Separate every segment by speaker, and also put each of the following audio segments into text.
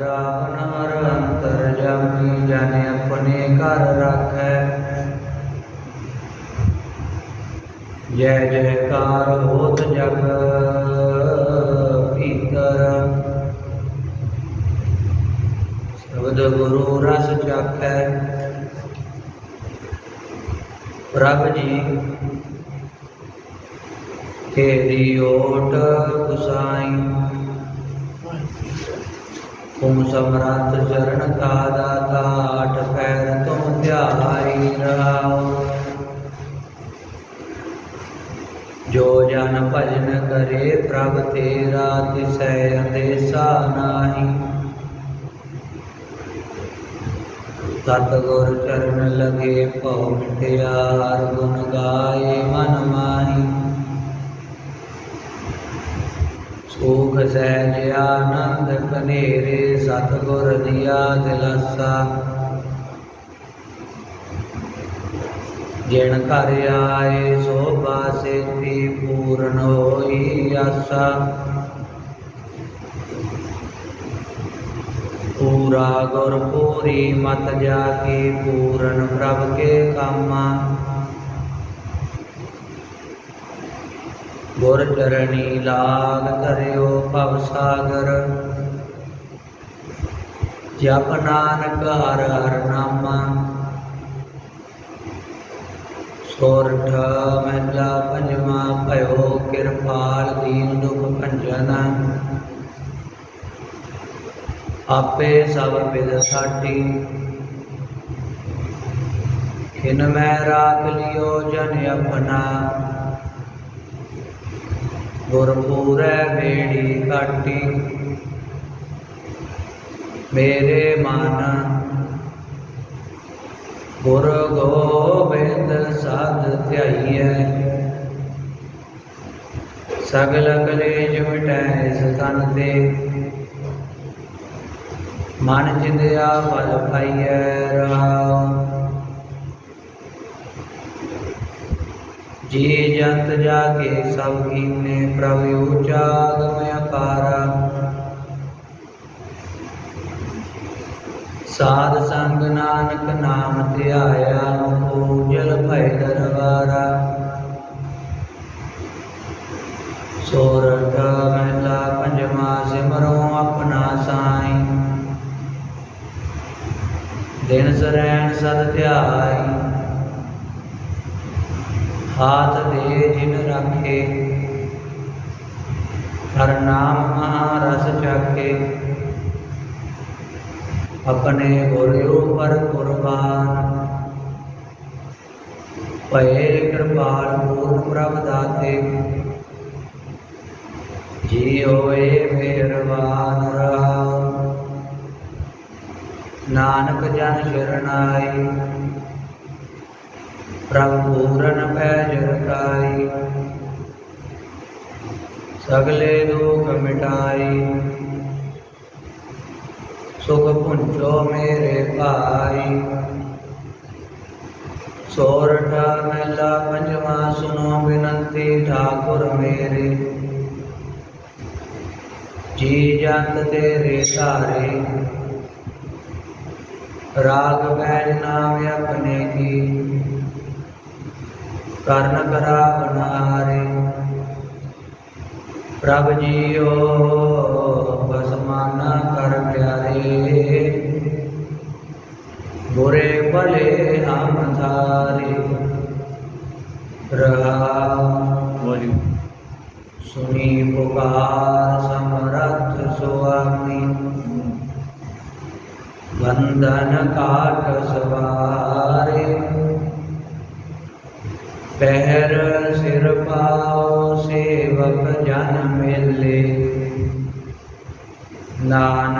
Speaker 1: ਰਾਵਣ ਹਰ ਅੰਤਰ ਜਾਮੀ ਜਾਣੇ ਆਪਣੇ ਘਰ ਰੱਖੈ। ਜੈ ਜੈਕਾਰ ਹੋਤ ਜਗ ਭੀਤਰ। ਸ਼ਬਦ ਗੁਰੂ ਰਸ ਚਾਖੈ। ਪ੍ਰਭ ਜੀ, ਤੇਰੀ ਓਟ ਗੁਸਾਈ। तुम समरथ चरण का दाता अठ पैर तुम त्यारी जो जन भजन करे प्रभ तेरा तिशय देसा नाही। सतगुर चरण लगे पौ गुण गाए मन माही। सुख सहज आन रखने सतगुर दिया, दिलासा। जिण कर आए, शोभा सिद्धि पूर्ण होई आशा पूरा गुर पूरी मत जाके पूर्ण प्रभ के कामा। गुर चरणी लाग करो पव सागर। जप नानक हर हर नामा। सोरठ महिला पंजमा भयो कृपाल दीन दुख भंजन आपे सब बिद साठी। खिन मैं राख लियो जन अपना। गुरपुर बेड़ी काटी। मेरे मन। गुर गोबिंद साध ध्याइए सगल कलेज मिटै तन ते। मन जिंदया फल पाइय राम। जी जंत जाके सब कीने प्रभु जाग ਸਾਧ ਸੰਗ ਨਾਨਕ ਨਾਮ ਧਿਆਇਆ ਮੋਹ ਜਲ ਭੈ ਦਰਬਾਰਾ ਸੋਰਠ ਮਹਿਲਾ ਪੰਜਵਾ ਸਿਮਰੋ ਆਪਣਾ ਸਾਈ ਦਿਨ ਸਰੈਣ ਸਦ ਧਿਆਈ ਹਾਥ ਦੇ ਜਿਨ ਰੱਖੇ ਹਰ ਨਾਮ ਮਹਾ ਰਸ ਚਾਖੇ ਆਪਣੇ ਗੁਰ ਉਪਰ ਕੁਰਬਾਨ। ਭਏ ਕਿਰਪਾਲ ਪੂਰਨ ਪ੍ਰਭ ਦਾਤੇ। ਜੀ ਹੋਏ ਮਿਹਰਬਾਨ ਰਹਾਉ ਨਾਨਕ ਜਨ ਸ਼ਰਨਾਈ ਪ੍ਰਭ ਪੂਰਨ ਪੈਜ ਰਖਾਈ ਸਗਲੇ ਦੁਖ ਮਿਟਾਈ। सुख पूछो मेरे भाई सोरठा मेला पंजवा सुनो विनंती ठाकुर मेरे जी जंत तेरे सारे राग बैज नाम अपने की कर्ण करा बनारे प्रभ जियो बसमाना लगाए बुरे भले हम थारे रहा सुनी पुकार समरथ स्वामी बंधन काट सवारे। पहर सिर पाओ सेवक जन मिले। नान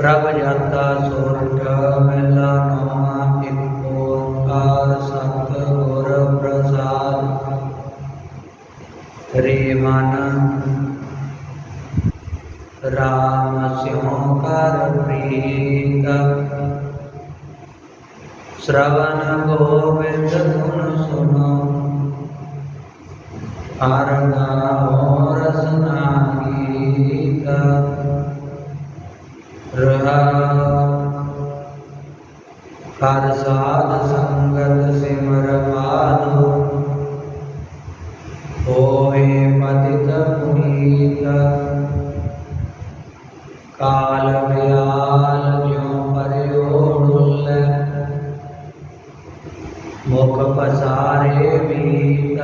Speaker 1: प्रभ जाता सोरठ मेला प्रसाद रे मन राम स्यों कर श्रवण गोविंद गुण सुनो हर मुख पसारे बीत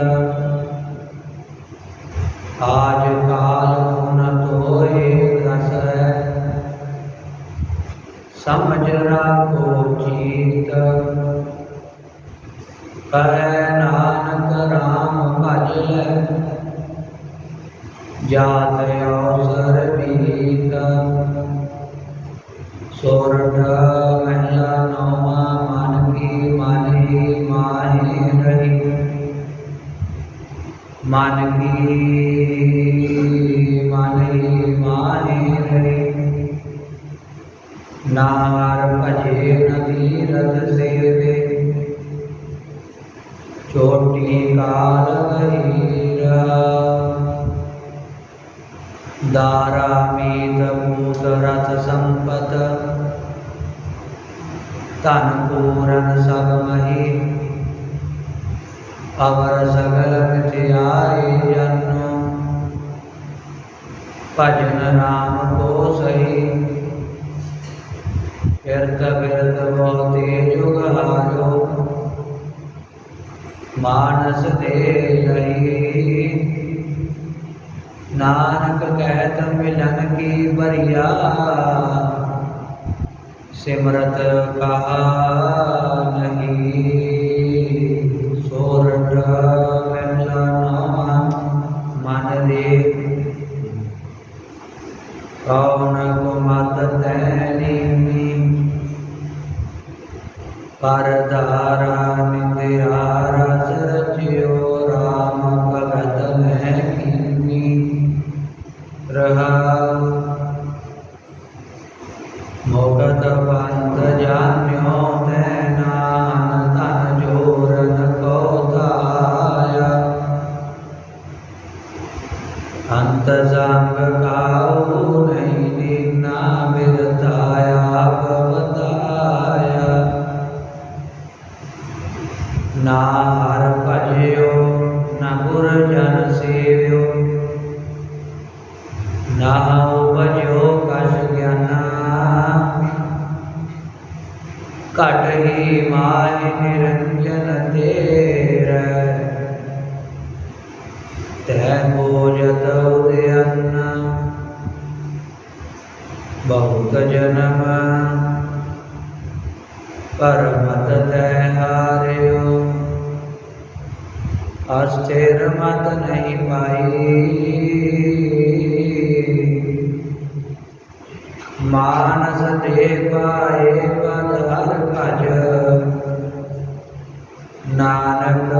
Speaker 1: आज काल गुण तोए रस। समझ राखो चीत कह नानक राम भज जात अवसर बीत। सोरठ मन की माही माहे रही नार भजे नदी रथ सेवे चोटी काल दारा मीत भूत रथ संपत तन पूरन सब मही सगल मिथियारे जन्नो भजन राम को सही फिरत फिरत बहुते जुग हारो मानस दे नानक कहत मिलन की बरिया सिमरत कहा नहीं सोरठ मिलन घट ही माय निरंजन तेर तह भोजत उदयन बहुत जन्म। पर मत तह हार्यो। अस्थिर मत नहीं पाई। मानस दे पाए पद हर भज नानक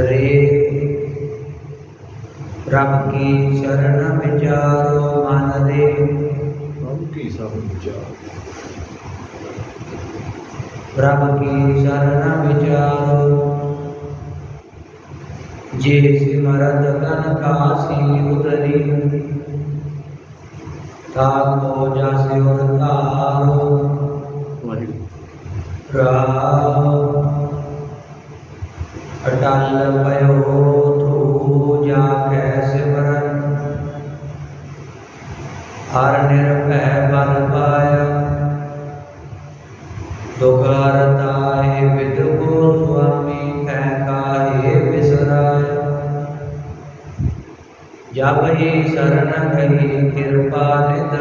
Speaker 1: हरे रब की शरण में जारो मन दे रब की शरण में जारो रब की शरण में जे सिमरत कन काशी उतरी ताको जस उतारो राम अटल भयो जा कैसे मरण हर निर्भय बल पाया दुकारता हे स्वामी हे विसराय जब ही शरण कही कृपा निद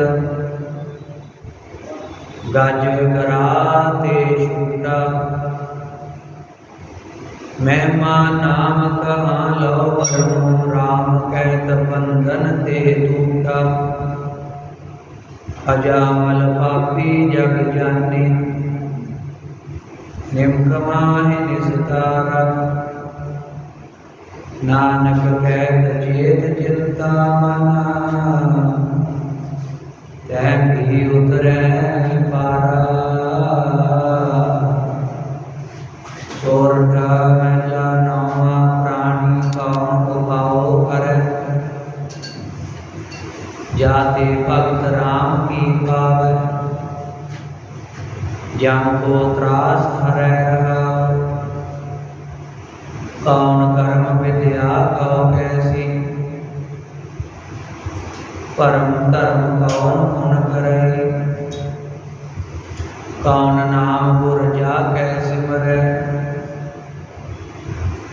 Speaker 1: गज करा ते छूटा महिमा नाम कहा लो परमो राम कैत बंधन ते टूटा अजामल पापी जग जाने निमकमाहि निस्तारा नानक कैत चेत चिंता मना तह भी उतरे पारा। स्वर्गमल नामा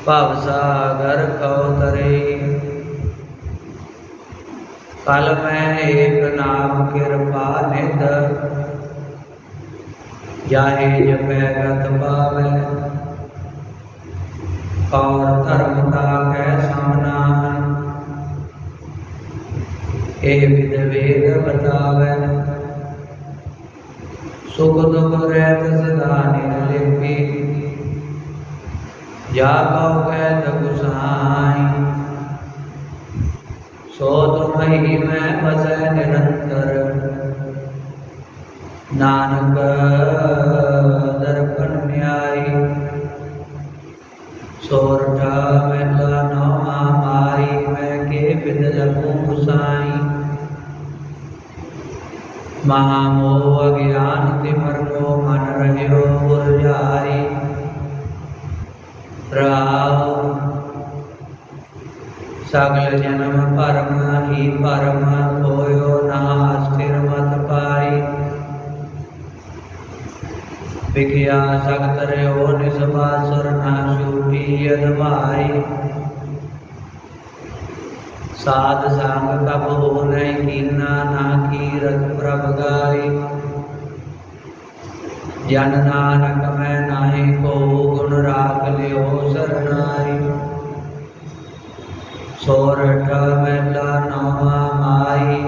Speaker 1: ਭਵ ਸਾਗਰ ਕਉ ਤਰੇ ਕਲ ਮੈਂ ਏਕ ਨਾਮ ਕਿਰਪਾ ਨਿਧ ਜਾਹੇ ਜਪੈ ਗਤ ਪਾਵੈ ਕੌਣ ਧਰਮ ਤਾ ਕੈ ਸਾਮਨਾ ਇਹ ਵਿਦ ਵੇਦ ਬਤਾਵੈ ਸੁਖ ਦੁਖ ਰਹਿਤ ਸਦਾ सकलजनम परम ही परम भूयो नास्तिर्मत्पायि। यद भाई साध सांग कब हो नहीं कीना ना की रत प्रभ गाई जन नानक मैं नाही को गुण राख लियो शरणाई ਸੋਰਠ ਮਹਿਲਾ ਨਵਾ ਮਾਈ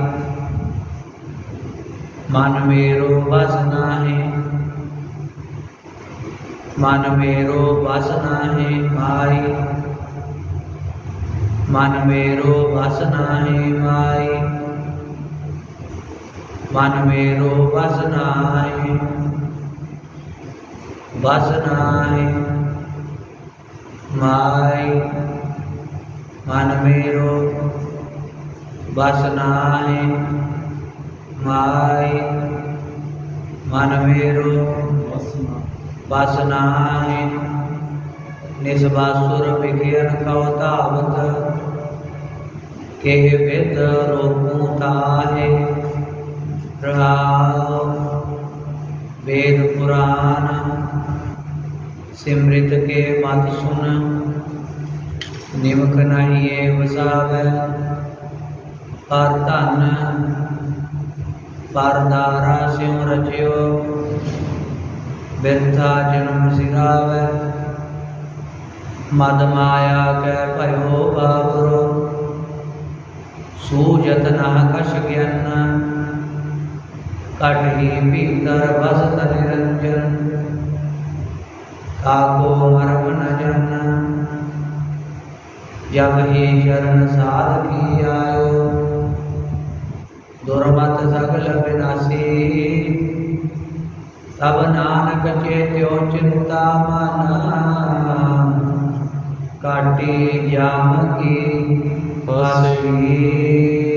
Speaker 1: ਮਨ ਮੇਰੋ ਬਸ ਨਾਹੀ। ਮਨ ਮੇਰੋ ਬਸ ਨਾਹੀ ਮਾਈ ਮਨ ਮੇਰੋ ਬਸ ਨਾਹੀ ਮਾਈ ਮਨ ਮੇਰੋ ਬਸ ਨਾਹੀ। ਬਸ ਨਾਹੀ ਮਾਈ मन मेरो बसनाए माय मन मेरो बसनाए
Speaker 2: निस्बासुर
Speaker 1: विघेन कवतावत के वेद रोपूता है वेद पुराण सिमृत के मत सुन ਪੁਰਾਨ ਸਿਮਰਿਤ ਕੇ ਮਤ ਸੁਨ ਨਿਮਕ ਨਹੀਂ ਏ ਵਸਾਵੈ ਪਰ ਧਨ ਪਰਦਾਰਾ ਸਿਉ ਰਚਿਓ ਬਿਰਥਾ ਜਨਮ ਸਿਰਾਵੈ ਮਦ ਮਾਇਆ ਕੈ ਭਇਓ ਬਾਬਰੋ ਸੂਜਤ ਨਾ ਕਛ ਗਿਆਨ ਕਟ ਹੀ ਭੀਤਰ ਵਸਤ ਨਿਰੰਜਨ ਕਾਕੋ ਮਰਮ ਨ जब ही शरण साध की आयो दुर्मत सगल विनाशी। तब नानक चेत्यो चिंता मना। काटी जाम की हसी